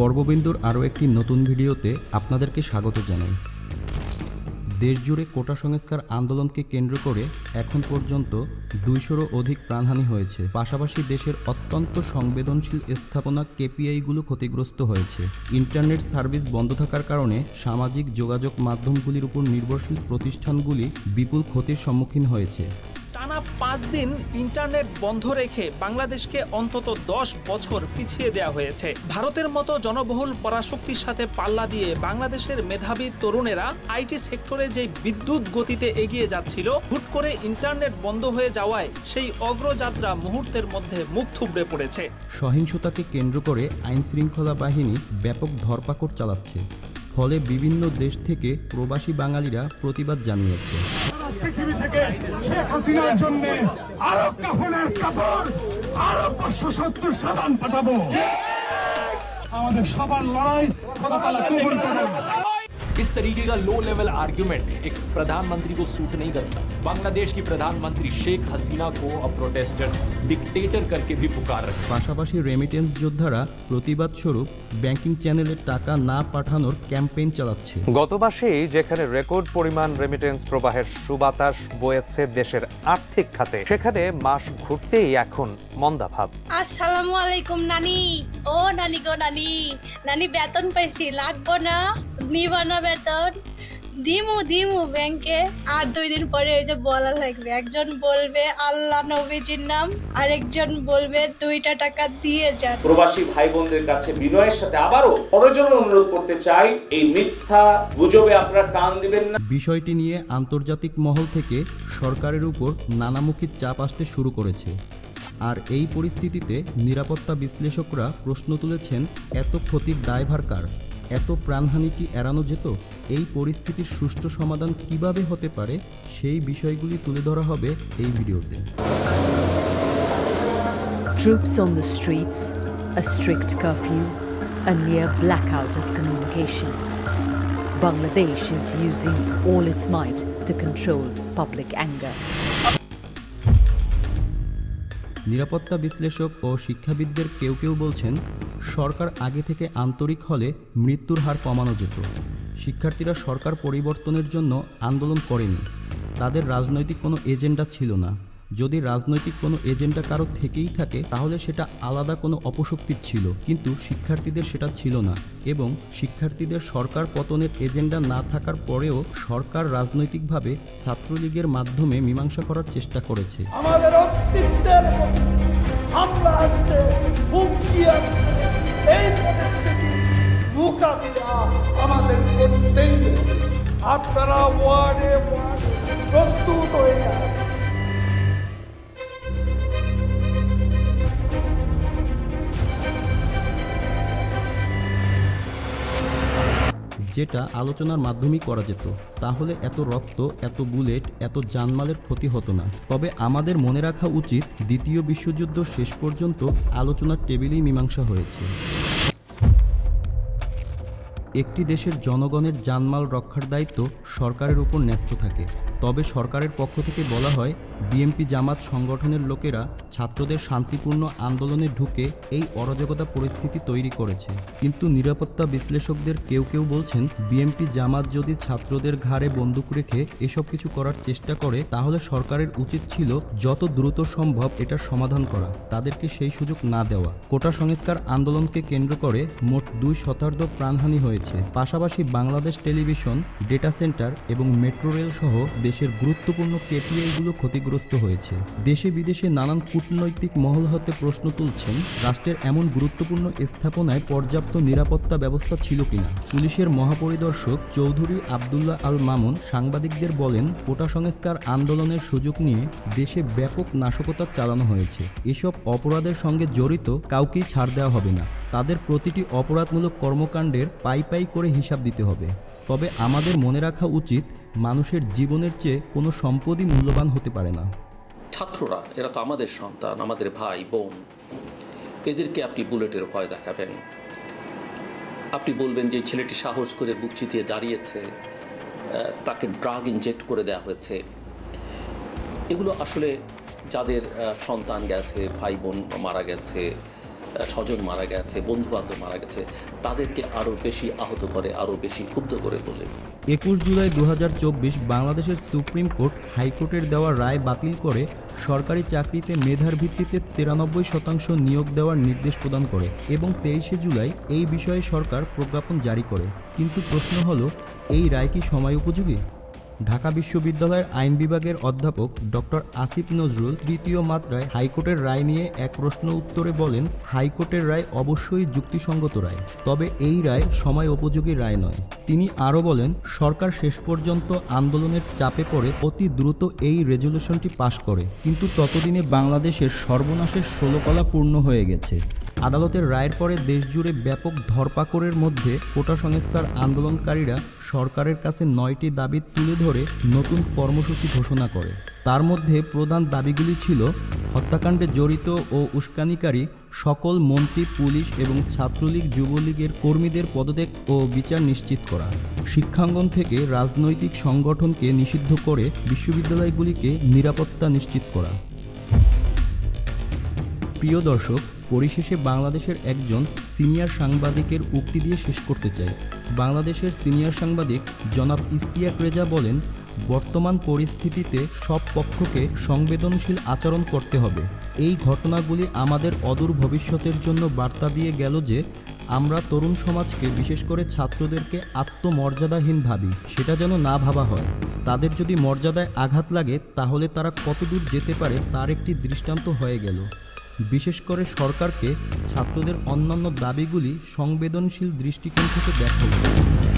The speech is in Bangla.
পর্ববিন্দুর আরও একটি নতুন ভিডিওতে আপনাদেরকে স্বাগত জানাই। দেশজুড়ে কোটা সংস্কার আন্দোলনকে কেন্দ্র করে এখন পর্যন্ত দুইশোরও অধিক প্রাণহানি হয়েছে। পাশাপাশি দেশের অত্যন্ত সংবেদনশীল স্থাপনা কেপিআইগুলো ক্ষতিগ্রস্ত হয়েছে। ইন্টারনেট সার্ভিস বন্ধ থাকার কারণে সামাজিক যোগাযোগ মাধ্যমগুলির উপর নির্ভরশীল প্রতিষ্ঠানগুলি বিপুল ক্ষতির সম্মুখীন হয়েছে। টানা পাঁচ দিন ইন্টারনেট বন্ধ রেখে বাংলাদেশকে অন্তত দশ বছর পিছিয়ে দেওয়া হয়েছে। ভারতের মতো জনবহুল পরাশক্তির সাথে পাল্লা দিয়ে বাংলাদেশের মেধাবী তরুণেরা আইটি সেক্টরে যে বিদ্যুৎ গতিতে এগিয়ে যাচ্ছিল, হুট করে ইন্টারনেট বন্ধ হয়ে যাওয়ায় সেই অগ্রযাত্রা মুহূর্তের মধ্যে মুখ থুবড়ে পড়েছে। সহিংসতাকে কেন্দ্র করে আইনশৃঙ্খলা বাহিনী ব্যাপক ধরপাকড় চালাচ্ছে, ফলে বিভিন্ন দেশ থেকে প্রবাসী বাঙালিরা প্রতিবাদ জানিয়েছে। পৃথিবী থেকে শেখ হাসিনার জন্য আরও কাফনের কাপড়, আরও পাঁচশো সত্তর সাবান পাঠাবো। আমাদের সবার লড়াই কথা কবুল করুন। इस तरीके का लो लेवल आर्ग्यूमेंट एक प्रधानमंत्री को सूट नहीं करता बांग्लादेश की प्रधानमंत्री शेख हसीना को अब प्रोटेस्टर्स डिक्टेटर करके भी पुकार रहे हैं পাশাপাশি রেমিটেন্স যোদ্ধারা প্রতিবাদ স্বরূপ ব্যাংকিং চ্যানেলে টাকা না পাঠানোর ক্যাম্পেইন চালাচ্ছে গত মাসেই যেখানে রেকর্ড পরিমাণ রেমিটেন্স প্রবাহের সুবাতাস বয়েছে দেশের আর্থিক খাতে সেখানে মাস ঘুরতেই এখন মন্দাভাব আসসালামু আলাইকুম নানি ও নানি গো নানি নানি বেতন পাইছি লাগবো না নিব না বেতন। দিমু দিমু ব্যাংকে। আর দুই দিন পরে ওই যে বলা লাগবে একজন বলবে আল্লাহ নবীজির নাম। আরেকজন বলবে দুইটা টাকা দিয়ে যান। প্রবাসী ভাই বোনদের কাছে বিনয়ের সাথে আবারও প্রয়োজন অনুরোধ করতে চাই এই মিথ্যা গুজবে আপনারা কান দিবেন না। বিষয়টি নিয়ে আন্তর্জাতিক মহল থেকে সরকারের উপর নানামুখী চাপ আসতে শুরু করেছে। আর এই পরিস্থিতিতে নিরাপত্তা বিশ্লেষকরা প্রশ্ন তুলেছেন এত ক্ষতির দায়ভার কার? এত প্রাণহানি কি এড়ানো যেত এই পরিস্থিতির সুষ্ঠু সমাধান কীভাবে হতে পারে সেই বিষয়গুলি তুলে ধরা হবে এই ভিডিওতে Troops on the streets, a strict curfew, a near blackout of communication. Bangladesh is using all its might to control public anger. নিরাপত্তা বিশ্লেষক ও শিক্ষাবিদদের কেউ কেউ বলছেন, সরকার আগে থেকে আন্তরিক হলে মৃত্যুর হার কমানো যেত। শিক্ষার্থীরা সরকার পরিবর্তনের জন্য আন্দোলন করেনি। তাদের রাজনৈতিক কোনো এজেন্ডা ছিল না। যদি রাজনৈতিক কোনো এজেন্ডা কারও থেকেই থাকে, তাহলে সেটা আলাদা কোনো অপশক্তির ছিল। কিন্তু শিক্ষার্থীদের সেটা ছিল না এবং শিক্ষার্থীদের সরকার পতনের এজেন্ডা না থাকার পরেও সরকার রাজনৈতিকভাবে ছাত্রলীগের মাধ্যমে মীমাংসা করার চেষ্টা করেছে। আমাদের আমাদের আপনারা ওয়ার্ডে ওয়ার্ডে প্রস্তুত হয়ে যান। যেটা আলোচনার মাধ্যমেই করা যেত, তাহলে এত রক্ত, এত বুলেট, এত জানমালের ক্ষতি হতো না। তবে আমাদের মনে রাখা উচিত, দ্বিতীয় বিশ্বযুদ্ধ শেষ পর্যন্ত আলোচনার টেবিলেই মীমাংসা হয়েছে। একটি দেশের জনগণের জানমাল রক্ষার দায়িত্ব সরকারের উপর ন্যস্ত থাকে। তবে সরকারের পক্ষ থেকে বলা হয় বিএমপি জামাত সংগঠনের লোকেরা ছাত্রদের শান্তিপূর্ণ আন্দোলনে ঢুকে এই অরাজকতা পরিস্থিতি তৈরি করেছে। কিন্তু নিরাপত্তা বিশ্লেষকদের কেউ কেউ বলছেন বিএমপি জামাত যদি ছাত্রদের ঘাড়ে বন্দুক রেখে এসব কিছু করার চেষ্টা করে, তাহলে সরকারের উচিত ছিল যত দ্রুত সম্ভব এটার সমাধান করা, তাদেরকে সেই সুযোগ না দেওয়া। কোটা সংস্কার আন্দোলনকে কেন্দ্র করে মোট দুই শতার্ধ প্রাণহানি হয়েছে। পাশাপাশি বাংলাদেশ টেলিভিশন, ডেটা সেন্টার এবং মেট্রো রেল সহ দেশের গুরুত্বপূর্ণ কেপিআইগুলো ক্ষতিগ্রস্ত হয়েছে। দেশে বিদেশে নানান কূটনৈতিক মহল হতে প্রশ্ন তুলছেন, রাষ্ট্রের এমন গুরুত্বপূর্ণ স্থাপনায় পর্যাপ্ত নিরাপত্তা ব্যবস্থা ছিল কিনা? পুলিশের মহাপরিদর্শক চৌধুরী আবদুল্লাহ আল মামুন সাংবাদিকদের বলেন, কোটা সংস্কার আন্দোলনের সুযোগ নিয়ে দেশে ব্যাপক নাশকতা চালানো হয়েছে। এসব অপরাধের সঙ্গে জড়িত কাউকেই ছাড় দেওয়া হবে না। তাদের প্রতিটি অপরাধমূলক কর্মকাণ্ডের পাই পাই করে হিসাব দিতে হবে। তবে আমাদের মনে রাখা উচিত, মানুষের জীবনের চেয়ে কোনো সম্পদই মূল্যবান হতে পারে না। ছাত্ররা, এরা তো আমাদের সন্তান, আমাদের ভাই, বোন। এদেরকে আপনি বুলেটের ভয় দেখাবেন। আপনি বলবেন যে ছেলেটি সাহস করে বুক চিতিয়ে দাঁড়িয়েছে তাকে ড্রাগ ইনজেক্ট করে দেওয়া হয়েছে। এগুলো আসলে যাদের সন্তান গেছে, ভাই, বোন মারা গেছে স্বজন মারা গেছে বন্ধু বান্ধব মারা গেছে, তাদেরকে আরও বেশি আহত করে আরও বেশি ক্ষুব্ধ করে তোলে। একুশ জুলাই দু হাজার চব্বিশ বাংলাদেশের সুপ্রিম কোর্ট হাইকোর্টের দেওয়া রায় বাতিল করে সরকারি চাকরিতে মেধার ভিত্তিতে তিরানব্বই শতাংশ নিয়োগ দেওয়ার নির্দেশ প্রদান করে এবং তেইশে জুলাই এই বিষয়ে সরকার প্রজ্ঞাপন জারি করে। কিন্তু প্রশ্ন হলো, এই রায় কি সময় উপযোগী? ঢাকা বিশ্ববিদ্যালয়ের আইন বিভাগের অধ্যাপক ডক্টর আসিফ নজরুল তৃতীয় মাত্রায় হাইকোর্টের রায় নিয়ে এক প্রশ্ন উত্তরে বলেন, হাইকোর্টের রায় অবশ্যই যুক্তিসঙ্গত রায়, তবে এই রায় সময় উপযোগী রায় নয়। তিনি আরও বলেন, সরকার শেষ পর্যন্ত আন্দোলনের চাপে পড়ে অতি দ্রুত এই রেজলিউশনটি পাশ করে, কিন্তু ততদিনে বাংলাদেশের সর্বনাশের ষোলকলা পূর্ণ হয়ে গেছে। আদালতের রায়ের পরে দেশজুড়ে ব্যাপক ধরপাকড়ের মধ্যে কোটা সংস্কার আন্দোলনকারীরা সরকারের কাছে নয়টি দাবি তুলে ধরে নতুন কর্মসূচি ঘোষণা করে। তার মধ্যে প্রধান দাবিগুলি ছিল হত্যাকাণ্ডে জড়িত ও উস্কানিকারী সকল মন্ত্রী, পুলিশ এবং ছাত্রলীগ, যুবলীগের কর্মীদের পদত্যাগ ও বিচার নিশ্চিত করা। শিক্ষাঙ্গন থেকে রাজনৈতিক সংগঠনকে নিষিদ্ধ করে বিশ্ববিদ্যালয়গুলিকে নিরাপত্তা নিশ্চিত করা। প্রিয় দর্শক, পরিশেষে বাংলাদেশের একজন সিনিয়র সাংবাদিকের উক্তি দিয়ে শেষ করতে চাই। বাংলাদেশের সিনিয়র সাংবাদিক জনাব ইস্তিয়াক রেজা বলেন, বর্তমান পরিস্থিতিতে সব পক্ষকে সংবেদনশীল আচরণ করতে হবে। এই ঘটনাগুলি আমাদের অদূর ভবিষ্যতের জন্য বার্তা দিয়ে গেল যে, আমরা তরুণ সমাজকে, বিশেষ করে ছাত্রদেরকে আত্মমর্যাদাহীন ভাবি। সেটা যেন না ভাবা হয়। তাদের যদি মর্যাদায় আঘাত লাগে, তাহলে তারা কতদূর যেতে পারে, তার একটি দৃষ্টান্ত হয়ে গেল। বিশেষ করে সরকারকে ছাত্রদের অন্যান্য দাবিগুলি সংবেদনশীল দৃষ্টিকোণ থেকে দেখা উচিত।